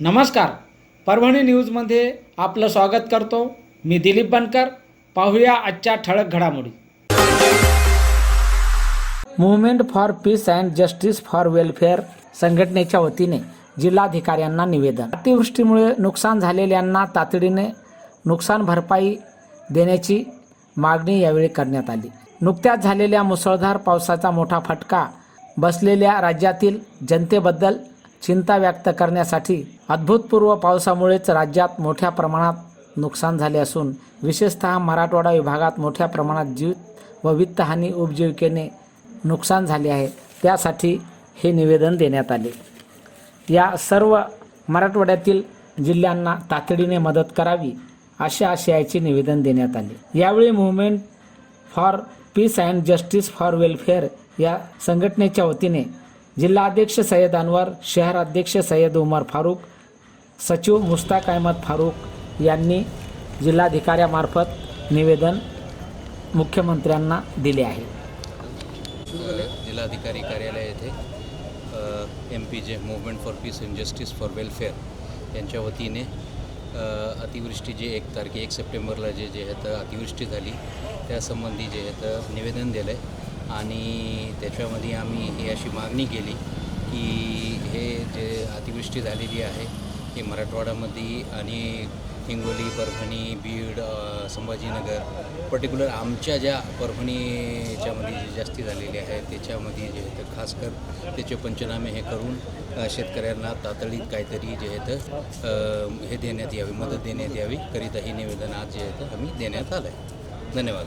नमस्कार. परभणी न्यूजमध्ये आपलं स्वागत करतो. मी दिलीप बनकर. पाहूया आजच्या ठळक घडामोडी. Movement for peace and justice for welfare संघटनेच्या वतीने जिल्हाधिकाऱ्यांना निवेदन. अतिवृष्टीमुळे नुकसान झालेल्यांना तातडीने नुकसान भरपाई देण्याची मागणी यावेळी करण्यात आली. नुकत्याच झालेल्या मुसळधार पावसाचा मोठा फटका बसलेल्या राज्यातील जनतेबद्दल चिंता व्यक्त करण्यासाठी अभूतपूर्व पावसामुळेच राज्यात मोठ्या प्रमाणात नुकसान झाले असून विशेषतः मराठवाडा विभागात मोठ्या प्रमाणात जीव व वित्तहानी उपजीविकेने नुकसान झाले आहे. त्यासाठी हे निवेदन देण्यात आले. या सर्व मराठवाड्यातील जिल्ह्यांना तातडीने मदत करावी अशा आशयाचे निवेदन देण्यात आले. यावेळी movement for peace and justice for welfare या संघटनेच्या वतीने जिल्हाध्यक्ष सय्यद अनवर शहराध्यक्ष सय्यद उमर फारूक सचिव मुस्ताक अहमद फारूक यांनी जिल्हाधिकाऱ्यामार्फत निवेदन मुख्यमंत्र्यांना दिले आहे. जिल्हाधिकारी कार्यालय येथे M P J movement for peace and justice for welfare यांच्या वतीने अतिवृष्टी जे एक तारखे एक सप्टेंबरला जे जे आहेत अतिवृष्टी झाली त्यासंबंधी जे आहेत निवेदन दिलं आहे आणि त्याच्यामध्ये आम्ही ही अशी मागणी केली की हे जे अतिवृष्टी झालेली आहे ही मराठवाड्यामध्ये आणि हिंगोली परभणी बीड संभाजीनगर पर्टिक्युलर आमच्या ज्या परभणीच्यामध्ये जे जास्ती झालेले आहे त्याच्यामध्ये जे आहे ते खास कर त्याचे पंचनामे हे करून शेतकऱ्यांना तातडीत काहीतरी जे आहे तर हे देण्यात यावी मदत देण्यात यावी करिता हे निवेदन आज जे आहे तर आम्ही देण्यात आलं आहे धन्यवाद